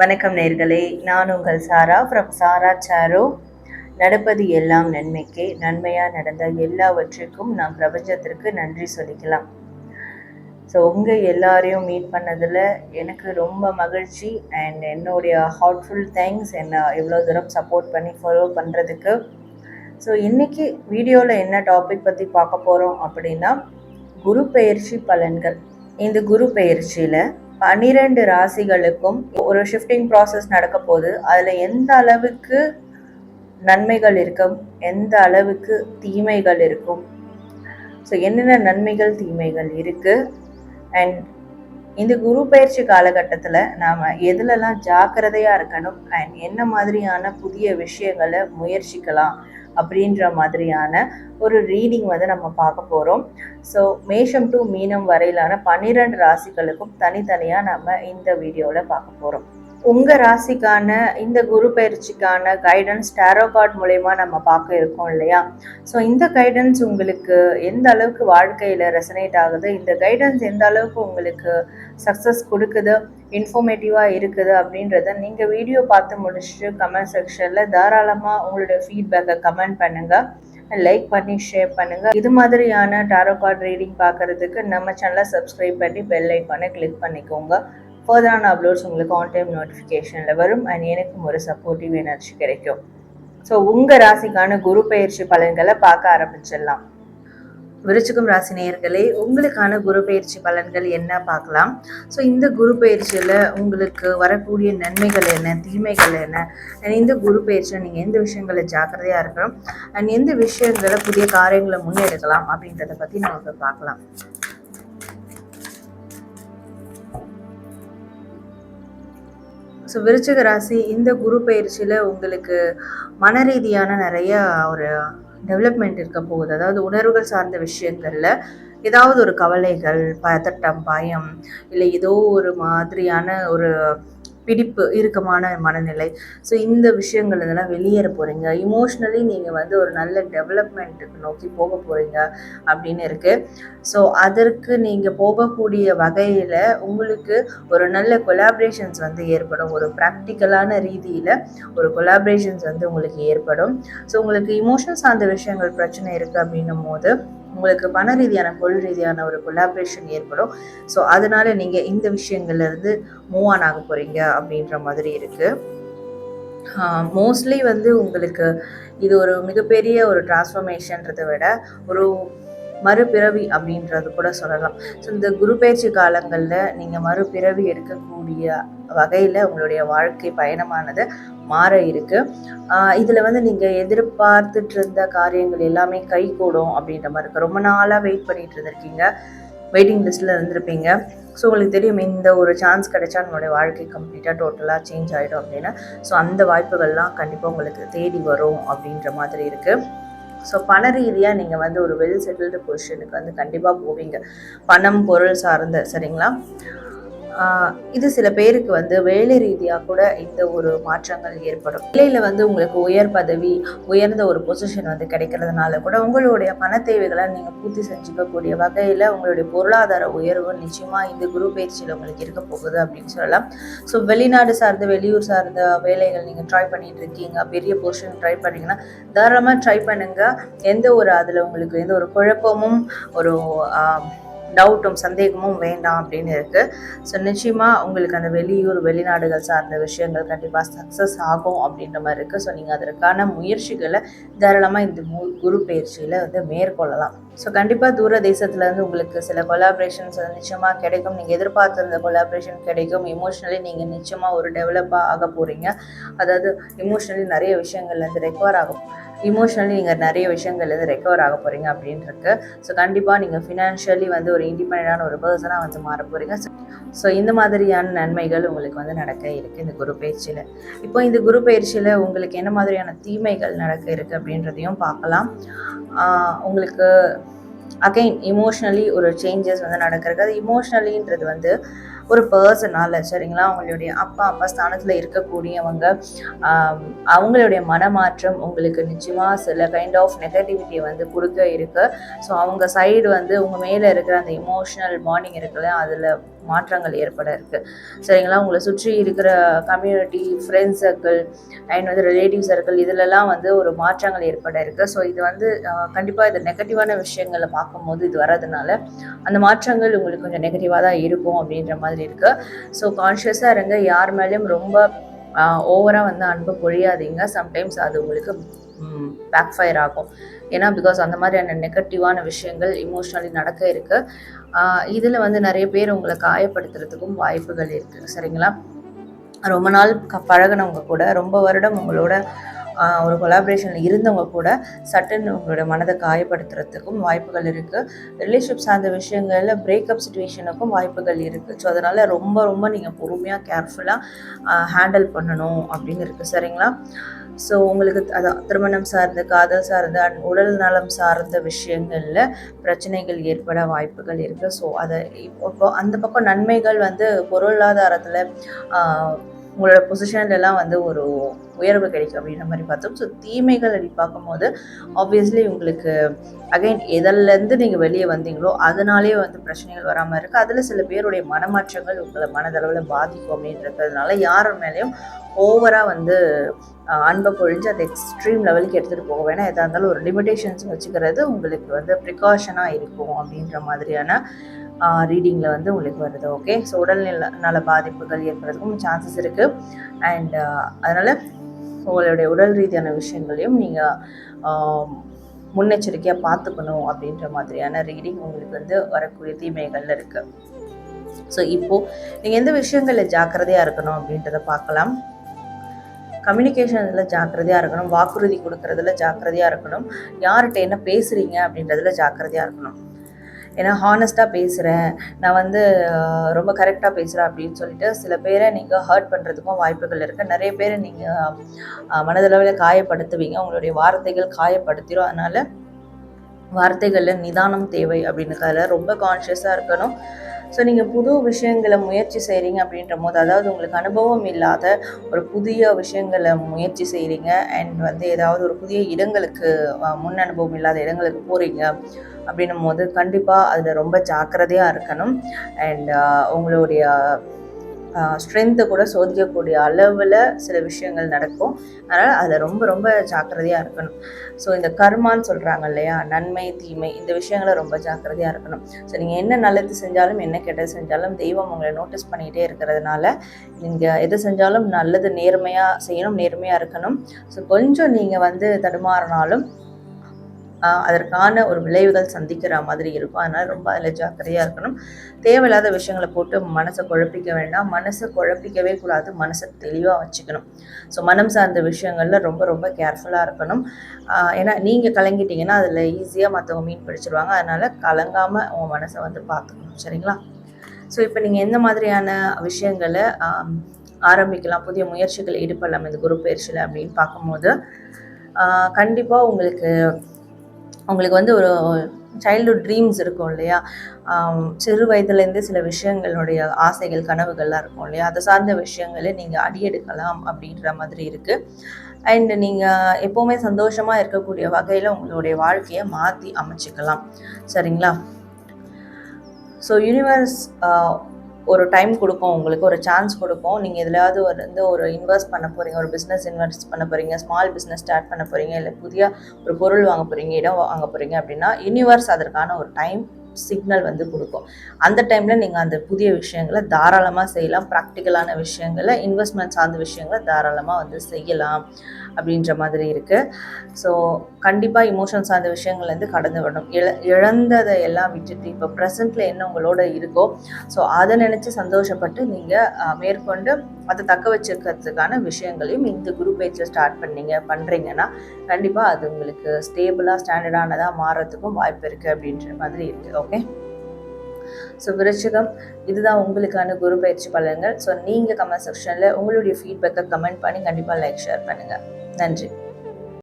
வணக்கம் நேர்களே. நான் உங்கள் சாரா ஃப்ரம் சாரா சாரோ. நடப்பது எல்லாம் நன்மைக்கே. நன்மையாக நடந்த எல்லாவற்றுக்கும் நாம் பிரபஞ்சத்திற்கு நன்றி சொல்லிக்கலாம். ஸோ உங்கள் எல்லாரையும் மீட் பண்ணதில் எனக்கு ரொம்ப மகிழ்ச்சி அண்ட் என்னுடைய ஹார்ட்ஃபுல் தேங்க்ஸ் என்னை இவ்வளோ தூரம் சப்போர்ட் பண்ணி ஃபாலோ பண்ணுறதுக்கு ஸோ இன்றைக்கி வீடியோவில் என்ன டாபிக் பற்றி பார்க்க போகிறோம் அப்படின்னா குரு பெயர்ச்சி பலன்கள். இந்த குரு பெயர்ச்சியில் பனிரெண்டு ராசிகளுக்கும் ஒரு ஷிஃப்டிங் ப்ராசஸ் நடக்க போகுது. அதில் எந்த அளவுக்கு நன்மைகள் இருக்கும் எந்த அளவுக்கு தீமைகள் இருக்கும். ஸோ என்னென்ன நன்மைகள் தீமைகள் இருக்குது அண்ட் இந்த குரு பயிற்சி காலகட்டத்தில் நாம் எதுலலாம் ஜாக்கிரதையாக இருக்கணும்? அண்ட் என்ன மாதிரியான புதிய விஷயங்களை முயற்சிக்கலாம்? அப்படின்ற மாதிரியான ஒரு ரீடிங் வந்து நம்ம பார்க்க போகிறோம் ஸோ மேஷம் டு மீனம் வரையிலான பன்னிரெண்டு ராசிகளுக்கும் தனித்தனியாக நம்ம இந்த வீடியோவில் பார்க்க போகிறோம் உங்கள் ராசிக்கான இந்த குரு பயிற்சிக்கான கைடன்ஸ் டேரோ கார்ட் மூலயமா நம்ம பார்க்க இருக்கோம் இல்லையா? ஸோ இந்த கைடன்ஸ் உங்களுக்கு எந்த அளவுக்கு வாழ்க்கையில் ரெசனேட் ஆகுது? இந்த கைடன்ஸ் எந்த அளவுக்கு உங்களுக்கு சக்ஸஸ் கொடுக்குது? இன்ஃபர்மேட்டிவாக இருக்குது அப்படின்றத நீங்கள் வீடியோ பார்த்து முடிச்சுட்டு கமெண்ட் செக்ஷனில் தாராளமாக உங்களுடைய ஃபீட்பேக்கை கமெண்ட் பண்ணுங்கள் லைக் பண்ணி ஷேர் பண்ணுங்கள் இது மாதிரியான டாரோ கார்ட் ரீடிங் பார்க்குறதுக்கு நம்ம சேனலை சப்ஸ்கிரைப் பண்ணி பெல் ஐக்கானை கிளிக் பண்ணிக்கோங்க. ஃபர்தரான அப்லோட்ஸ் உங்களுக்கு ஆன் டைம் நோட்டிஃபிகேஷனில் வரும். அண்ட் எனக்கும் ஒரு சப்போர்ட்டிவ் எனர்ஜி கிடைக்கும். ஸோ உங்கள் ராசிக்கான குரு பயிற்சி பலன்களை பார்க்க ஆரம்பிச்சிடலாம். விருச்சிகம் ராசி நேயர்களே உங்களுக்கான குரு பயிற்சி பலன்கள் என்ன பார்க்கலாம்? ஸோ இந்த குரு பயிற்சியில் உங்களுக்கு வரக்கூடிய நன்மைகள் என்ன தீமைகள் என்ன? அண்ட் இந்த குரு பயிற்சியில் நீங்கள் எந்த விஷயங்களை ஜாக்கிரதையாக இருக்கணும்? அண்ட் எந்த விஷயங்களை புதிய காரியங்களை முன்னெடுக்கலாம் அப்படின்றத பற்றி நம்ம பார்க்கலாம். ஸோ விருச்சிக ராசி இந்த குரு பயிற்சியில் உங்களுக்கு மன ரீதியான நிறைய ஒரு டெவலப்மெண்ட் இருக்க போகுது. அதாவது உணர்வுகள் சார்ந்த விஷயங்களில் ஏதாவது ஒரு கவலைகள் பதட்டம் பயம் இல்லை ஏதோ ஒரு மாதிரியான ஒரு பிடிப்பு இறுக்கமான மனநிலை. ஸோ இந்த விஷயங்கள் இதெல்லாம் வெளியேற போகிறீங்க இமோஷ்னலி நீங்கள் வந்து ஒரு நல்ல டெவலப்மெண்ட்டுக்கு நோக்கி போக போகிறீங்க அப்படின்னு இருக்குது ஸோ அதற்கு நீங்கள் போகக்கூடிய வகையில் உங்களுக்கு ஒரு நல்ல கொலாபரேஷன்ஸ் வந்து ஏற்படும். ஒரு ப்ராக்டிக்கலான ரீதியில் ஒரு கொலாபரேஷன்ஸ் வந்து உங்களுக்கு ஏற்படும். ஸோ உங்களுக்கு இமோஷன் சார்ந்த விஷயங்கள் பிரச்சனை இருக்குது அப்படின்னும் போது உங்களுக்கு பண ரீதியான பொருள் ரீதியான ஒரு கொலாபரேஷன் ஏற்படும். ஸோ அதனால நீங்கள் இந்த விஷயங்கள்லேருந்து மூவ் ஆன் ஆக போகிறீங்க அப்படின்ற மாதிரி இருக்குது மோஸ்ட்லி வந்து உங்களுக்கு இது ஒரு மிகப்பெரிய ஒரு டிரான்ஸ்ஃபர்மேஷன்றதை விட ஒரு மறுபிறவி அப்படின்றது கூட சொல்லலாம். ஸோ இந்த குரு பயிற்சி காலங்களில் நீங்கள் மறுபிறவி எடுக்கக்கூடிய வகையில் உங்களுடைய வாழ்க்கை பயணமானது மாற இருக்குது இதில் வந்து நீங்கள் எதிர்பார்த்துட்டு இருந்த காரியங்கள் எல்லாமே கை கூடும் அப்படின்ற மாதிரி இருக்குது ரொம்ப நாளாக வெயிட் பண்ணிட்டு இருந்திருக்கீங்க. வெயிட்டிங் லிஸ்ட்டில் இருந்திருப்பீங்க. ஸோ உங்களுக்கு தெரியும் இந்த ஒரு சான்ஸ் கிடைச்சா நம்மளுடைய வாழ்க்கை கம்ப்ளீட்டாக டோட்டலாக சேஞ்ச் ஆகிடும் அப்படின்னு. ஸோ அந்த வாய்ப்புகள்லாம் கண்டிப்பாக உங்களுக்கு தேடி வரும் அப்படின்ற மாதிரி இருக்குது ஸோ பண ரீதியாக நீங்கள் வந்து ஒரு வெல் செட்டில்டு பொசிஷனுக்கு வந்து கண்டிப்பாக போவீங்க. பணம் பொருள் சார்ந்த சரிங்களா? இது சில பேருக்கு வந்து வேலை ரீதியாக கூட இந்த ஒரு மாற்றங்கள் ஏற்படும். வேலையில் வந்து உங்களுக்கு உயர் பதவி உயர்ந்த ஒரு பொசிஷன் வந்து கிடைக்கிறதுனால கூட உங்களுடைய பண தேவைகளை நீங்கள் பூர்த்தி செஞ்சுக்கக்கூடிய வகையில் உங்களுடைய பொருளாதார உயர்வு நிச்சயமாக இந்த குரு பயிற்சியில் உங்களுக்கு இருக்க போகுது அப்படின்னு சொல்லலாம். ஸோ வெளிநாடு சார்ந்த வெளியூர் சார்ந்த வேலைகள் நீங்கள் ட்ரை பண்ணிட்டு இருக்கீங்க பெரிய பொசிஷன் ட்ரை பண்ணீங்கன்னா தாராளமாக ட்ரை பண்ணுங்கள் எந்த ஒரு அதில் உங்களுக்கு எந்த ஒரு குழப்பமும் ஒரு டவுட்டும் சந்தேகமும் வேண்டாம் அப்படின்னு இருக்குது ஸோ நிச்சயமாக உங்களுக்கு அந்த வெளியூர் வெளிநாடுகள் சார்ந்த விஷயங்கள் கண்டிப்பாக சக்ஸஸ் ஆகும் அப்படின்ற மாதிரி இருக்குது ஸோ நீங்கள் அதற்கான முயற்சிகளை தாராளமாக இந்த மு குரு பயிற்சியில் வந்து மேற்கொள்ளலாம். ஸோ கண்டிப்பாக தூர தேசத்துலேருந்து உங்களுக்கு சில கொலாபரேஷன்ஸ் வந்து நிச்சயமாக கிடைக்கும். நீங்கள் எதிர்பார்த்துருந்த கொலாபரேஷன் கிடைக்கும். எமோஷ்னலி நீங்கள் நிச்சயமாக ஒரு டெவலப்பாக ஆக போகிறீங்க அதாவது எமோஷ்னலி நிறைய விஷயங்கள்லேருந்து ரெக்கவர் ஆகும் இமோஷ்னலி நீங்கள் நிறைய விஷயங்கள் ரெக்கவர் ஆக போகிறீங்க அப்படின்ட்டுருக்கு ஸோ கண்டிப்பாக நீங்கள் ஃபினான்ஷியலி வந்து ஒரு இண்டிபெண்டான ஒரு பர்சனாக வந்து மாற போகிறீங்க ஸோ இந்த மாதிரியான நன்மைகள் உங்களுக்கு வந்து நடக்க இருக்குது இந்த குரு பயிற்சியில். இப்போ இந்த குரு பயிற்சியில் உங்களுக்கு என்ன மாதிரியான தீமைகள் நடக்க இருக்குது அப்படின்றதையும் பார்க்கலாம். உங்களுக்கு அகைன் இமோஷ்னலி ஒரு சேஞ்சஸ் வந்து நடக்கிறது அது இமோஷ்னலின்றது வந்து ஒரு பர்சனால் சரிங்களா? அவங்களுடைய அப்பா அப்பா ஸ்தானத்தில் இருக்கக்கூடியவங்க அவங்களுடைய மனமாற்றம் உங்களுக்கு நிச்சயமாக சில கைண்ட் ஆஃப் நெகட்டிவிட்டியை வந்து கொடுக்க இருக்கு. ஸோ அவங்க சைடு வந்து உங்கள் மேலே இருக்கிற அந்த இமோஷனல் மார்னிங் இருக்குல்ல அதில் மாற்றங்கள் ஏற்பட இருக்கு. சரிங்களா? உங்களை சுற்றி இருக்கிற கம்யூனிட்டி ஃப்ரெண்ட்ஸ் சர்க்கிள் அண்ட் வந்து ரிலேட்டிவ் சர்க்கிள் இதிலெல்லாம் வந்து ஒரு மாற்றங்கள் ஏற்பட இருக்கு. ஸோ இது வந்து கண்டிப்பாக இது நெகட்டிவான விஷயங்களை பார்க்கும்போது இது வர்றதுனால அந்த மாற்றங்கள் உங்களுக்கு கொஞ்சம் நெகட்டிவாக தான் இருக்கும் அப்படின்ற மாதிரி இருக்கு ஸோ கான்ஷியஸாக இருங்க. யார் மேலேயும் ரொம்ப ஓவராக வந்து அன்பு பொழியாதீங்க. சம்டைம்ஸ் அது உங்களுக்கு பேக் ஃபயர் ஆகும். ஏன்னா பிகாஸ் அந்த மாதிரியான நெகட்டிவான விஷயங்கள் இமோஷ்னலி நடக்க இருக்கு. இதில் வந்து நிறைய பேர் உங்களை காயப்படுத்துறதுக்கும் வாய்ப்புகள் இருக்குது சரிங்களா? ரொம்ப நாள் க பழகுனவங்க கூட ரொம்ப வருடம் உங்களோட ஒரு கொலாபரேஷனில் இருந்தவங்க கூட சட்டுன்னு உங்களோட மனதை காயப்படுத்துறதுக்கும் வாய்ப்புகள் இருக்குது ரிலேஷன்ஷிப் சார்ந்த விஷயங்களில் பிரேக்கப் சுச்சுவேஷனுக்கும் வாய்ப்புகள் இருக்குது ஸோ அதனால் ரொம்ப ரொம்ப நீங்கள் பொறுமையாக கேர்ஃபுல்லாக ஹேண்டில் பண்ணணும் அப்படின்னு இருக்குது சரிங்களா? ஸோ உங்களுக்கு அதான் திருமணம் சார்ந்த காதல் சார்ந்த அண்ட் உடல் நலம் சார்ந்த விஷயங்களில் பிரச்சனைகள் ஏற்பட வாய்ப்புகள் இருக்குது ஸோ அதை இப்போ அந்த பக்கம் நன்மைகள் வந்து பொருளாதாரத்தில் உங்களோட பொசிஷன்லலாம் வந்து ஒரு உயர்வு கிடைக்கும் அப்படின்ற மாதிரி பார்த்தோம். ஸோ தீமைகள் அப்படி பார்க்கும்போது ஆப்வியஸ்லி உங்களுக்கு அகைன் எதிலேருந்து நீங்கள் வெளியே வந்தீங்களோ அதனாலே வந்து பிரச்சனைகள் வராமல் இருக்குது அதில் சில பேருடைய மனமாற்றங்கள் உங்களை மனதளவில் பாதிக்கும் அப்படின்றதுனால யார் மேலேயும் ஓவராக வந்து அன்பை பொழிஞ்சு அதை எக்ஸ்ட்ரீம் லெவலுக்கு எடுத்துகிட்டு போக வேணாம். எதாக இருந்தாலும் ஒரு லிமிடேஷன்ஸ் வச்சுக்கிறது உங்களுக்கு வந்து ப்ரிகாஷனாக இருக்கும் அப்படின்ற மாதிரியான ரீடிங்கில் வந்து உங்களுக்கு வருது ஓகே ஸோ உடல்நல நல பாதிப்புகள் ஏற்படுறதுக்கும் சான்சஸ் இருக்குது அண்ட் அதனால் உங்களுடைய உடல் ரீதியான விஷயங்களையும் நீங்கள் முன்னெச்சரிக்கையாக பார்த்துக்கணும் அப்படின்ற மாதிரியான ரீடிங் உங்களுக்கு வந்து வரக்கூடிய தீமைகள்ல இருக்குது ஸோ இப்போது நீங்கள் எந்த விஷயங்களில் ஜாக்கிரதையாக இருக்கணும் அப்படின்றத பார்க்கலாம். கம்யூனிகேஷனில் ஜாக்கிரதையாக இருக்கணும் வாக்குறுதி கொடுக்கறதுல ஜாக்கிரதையாக இருக்கணும் யார்கிட்ட என்ன பேசுகிறீங்க அப்படின்றதுல ஜாக்கிரதையாக இருக்கணும். ஏன்னா ஹானஸ்ட்டாக பேசுகிறேன் நான் வந்து ரொம்ப கரெக்டாக பேசுகிறேன் அப்படின்னு சொல்லிட்டு சில பேரை நீங்கள் ஹர்ட் பண்ணுறதுக்கும் வாய்ப்புகள் இருக்குது நிறைய பேரை நீங்கள் மனதளவில் காயப்படுத்துவீங்க. உங்களுடைய வார்த்தைகள் காயப்படுத்திடும் அதனால் வார்த்தைகளில் நிதானம் தேவை அப்படின்றதுல ரொம்ப கான்ஷியஸாக இருக்கணும். ஸோ நீங்கள் புது விஷயங்களை முயற்சி செய்கிறீங்க அப்படின்ற போது அதாவது உங்களுக்கு அனுபவம் இல்லாத ஒரு புதிய விஷயங்களை முயற்சி செய்கிறீங்க அண்ட் வந்து ஏதாவது ஒரு புதிய இடங்களுக்கு முன் அனுபவம் இல்லாத இடங்களுக்கு போகிறீங்க அப்படின்னும் போது கண்டிப்பாக அதில் ரொம்ப ஜாக்கிரதையாக இருக்கணும். அண்ட் உங்களுடைய ஸ்ட்ரென்த்தை கூட சோதிக்கக்கூடிய அளவில் சில விஷயங்கள் நடக்கும். அதனால் அதில் ரொம்ப ரொம்ப ஜாக்கிரதையாக இருக்கணும். ஸோ இந்த கர்மான்னு சொல்கிறாங்க இல்லையா? நன்மை தீமை இந்த விஷயங்களை ரொம்ப ஜாக்கிரதையாக இருக்கணும். ஸோ நீங்கள் என்ன நல்லது செஞ்சாலும் என்ன கெட்டது செஞ்சாலும் தெய்வம் உங்களை நோட்டீஸ் பண்ணிகிட்டே இருக்கிறதுனால நீங்கள் எது செஞ்சாலும் நல்லது நேர்மையாக செய்யணும் நேர்மையாக இருக்கணும். ஸோ கொஞ்சம் நீங்கள் வந்து தடுமாறினாலும் அதற்கான ஒரு விளைவுகள் சந்திக்கிற மாதிரி இருக்கும். அதனால் ரொம்ப அதில் ஜாக்கிரதையாக இருக்கணும். தேவையில்லாத விஷயங்களை போட்டு மனசை குழப்பிக்க வேண்டாம். மனசை குழப்பிக்கவே கூடாது. மனசை தெளிவாக வச்சுக்கணும். ஸோ மனம் சார்ந்த விஷயங்களில் ரொம்ப ரொம்ப கேர்ஃபுல்லாக இருக்கணும். ஏன்னா நீங்கள் கலங்கிட்டீங்கன்னா அதில் ஈஸியாக மற்றவங்க மீன் பிடிச்சிருவாங்க. அதனால் கலங்காமல் உங்கள் மனசை வந்து பார்த்துக்கணும். சரிங்களா? ஸோ இப்போ நீங்கள் எந்த மாதிரியான விஷயங்களை ஆரம்பிக்கலாம்? புதிய முயற்சிகள் ஈடுபடலாம். இந்த குரு பயிற்சியில் அப்படின்னு பார்க்கும்போது கண்டிப்பாக உங்களுக்கு உங்களுக்கு வந்து ஒரு சைல்டுஹுட் ட்ரீம்ஸ் இருக்கும் இல்லையா? சிறு வயதுலேருந்து சில விஷயங்களுடைய ஆசைகள் கனவுகள்லாம் இருக்கும் இல்லையா? அதை சார்ந்த விஷயங்களை நீங்கள் அடியெடுக்கலாம் அப்படின்ற மாதிரி இருக்குது அண்ட் நீங்கள் எப்போவுமே சந்தோஷமாக இருக்கக்கூடிய வகையில் உங்களுடைய வாழ்க்கையை மாற்றி அமைச்சிக்கலாம். சரிங்களா? ஸோ யூனிவர்ஸ் ஒரு டைம் கொடுக்கும் உங்களுக்கு ஒரு சான்ஸ் கொடுக்கும். நீங்கள் எதுலையாவது ஒரு வந்து ஒரு இன்வெஸ்ட் பண்ண போகிறீங்க ஒரு பிஸ்னஸ் இன்வெஸ்ட் பண்ண போகிறீங்க ஸ்மால் பிஸ்னஸ் ஸ்டார்ட் பண்ண போகிறீங்க இல்லை புதிய ஒரு பொருள் வாங்க போகிறீங்க இடம் வாங்க போகிறீங்க அப்படின்னா யூனிவர்ஸ் அதற்கான ஒரு டைம் சிக்னல் வந்து கொடுக்கும். அந்த டைமில் நீங்கள் அந்த புதிய விஷயங்களை தாராளமாக செய்யலாம். ப்ராக்டிக்கலான விஷயங்களை இன்வெஸ்ட்மெண்ட் சார்ந்த விஷயங்களை தாராளமாக வந்து செய்யலாம் அப்படின்ற மாதிரி இருக்குது ஸோ கண்டிப்பாக இமோஷன் சார்ந்த விஷயங்கள்லேருந்து கடந்து வரணும். இழ இழந்ததை எல்லாம் விட்டுட்டு இப்போ ப்ரெசண்ட்டில் என்ன உங்களோட இருக்கோ ஸோ அதை நினச்சி சந்தோஷப்பட்டு நீங்கள் மேற்கொண்டு அதை தக்க வச்சுருக்கிறதுக்கான விஷயங்களையும் இந்த குரூப் பேஜில் ஸ்டார்ட் பண்ணீங்க பண்ணுறீங்கன்னா கண்டிப்பாக அது உங்களுக்கு ஸ்டேபிளாக ஸ்டாண்டர்டானதாக மாறுறதுக்கும் வாய்ப்பு இருக்குது அப்படின்ற மாதிரி இருக்குது ஓகே ஸோ விருச்சிகம் இதுதான் உங்களுக்கான குரு பயிற்சி பலன்கள். ஸோ நீங்கள் கமெண்ட் செக்ஷனில் உங்களுடைய ஃபீட்பேக்கை கமெண்ட் பண்ணி கண்டிப்பாக லைக் ஷேர் பண்ணுங்கள் நன்றி.